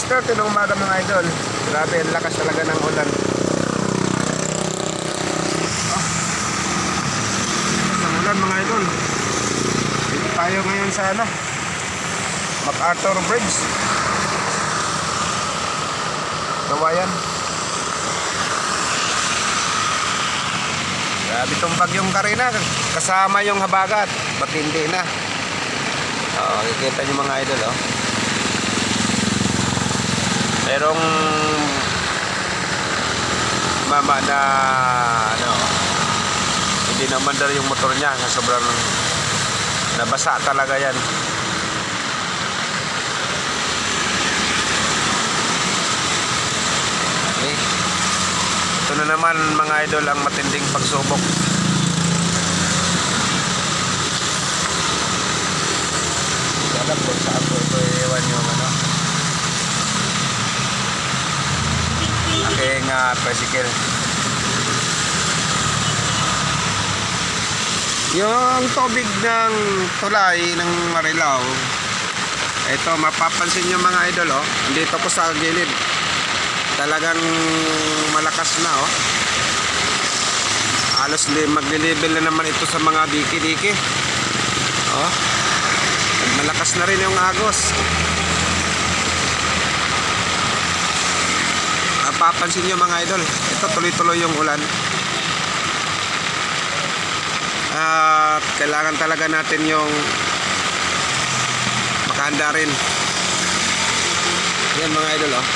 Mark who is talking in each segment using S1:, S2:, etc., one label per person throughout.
S1: 6.30 ng umaga mga idol. Grabe, ang lakas talaga ng ulan. Ah. Lakas ng ulan mga idol. Dito tayo ngayon sa ano? MacArthur Bridge. Kawayan. Grabe itong bagyong Karina. Kasama yung habagat. Matindi na. Oh, kikita nyo mga idol, oh. Merong mama na ano hindi naman daw yung motor niya na sobrang nabasa talaga yan okay. ito na naman mga idol ang matinding pagsubok alam ko saan ko ito iwan yung ano aking uh, tricycle. Yung tubig ng tulay ng Marilao, ito mapapansin nyo mga idol oh, dito ko sa gilid. Talagang malakas na oh. Halos li- magle-level na naman ito sa mga diki-diki. Oh. Malakas na rin yung agos. Mapapansin nyo mga idol, ito tuloy-tuloy yung ulan. At kailangan talaga natin yung makahanda rin. Yan mga idol oh.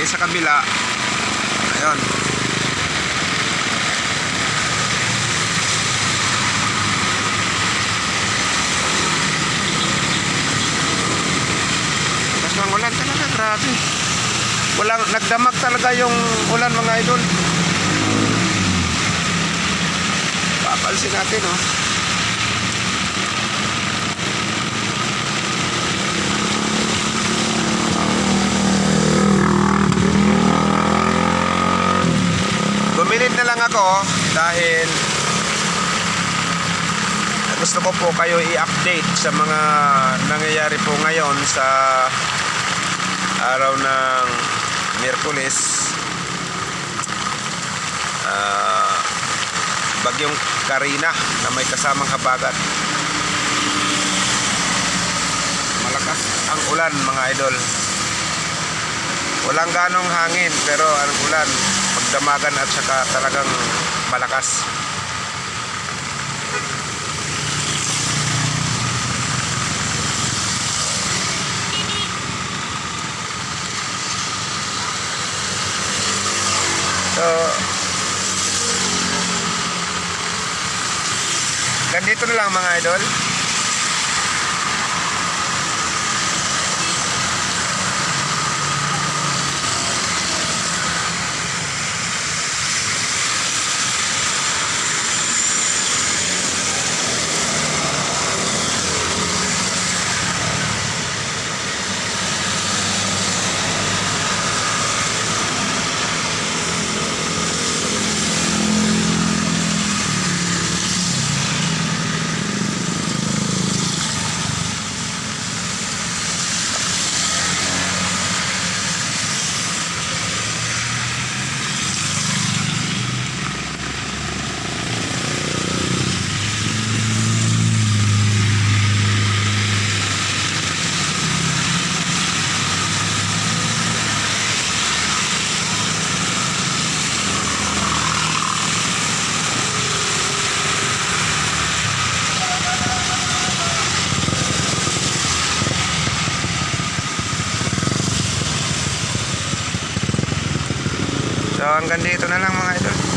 S1: Yung sa kabila, ayun. Tapos ng grabe. Walang, nagdamag talaga yung ulan mga idol. Papalsin natin, oh. Guminit na lang ako dahil gusto ko po kayo i-update sa mga nangyayari po ngayon sa araw ng Miyerkules Ah, bagyong Karina na may kasamang habagat. Malakas ang ulan mga idol. Walang ganong hangin pero ang ulan magdamagan at saka talagang malakas So, ganito na lang mga idol. So hanggang dito na lang mga idol.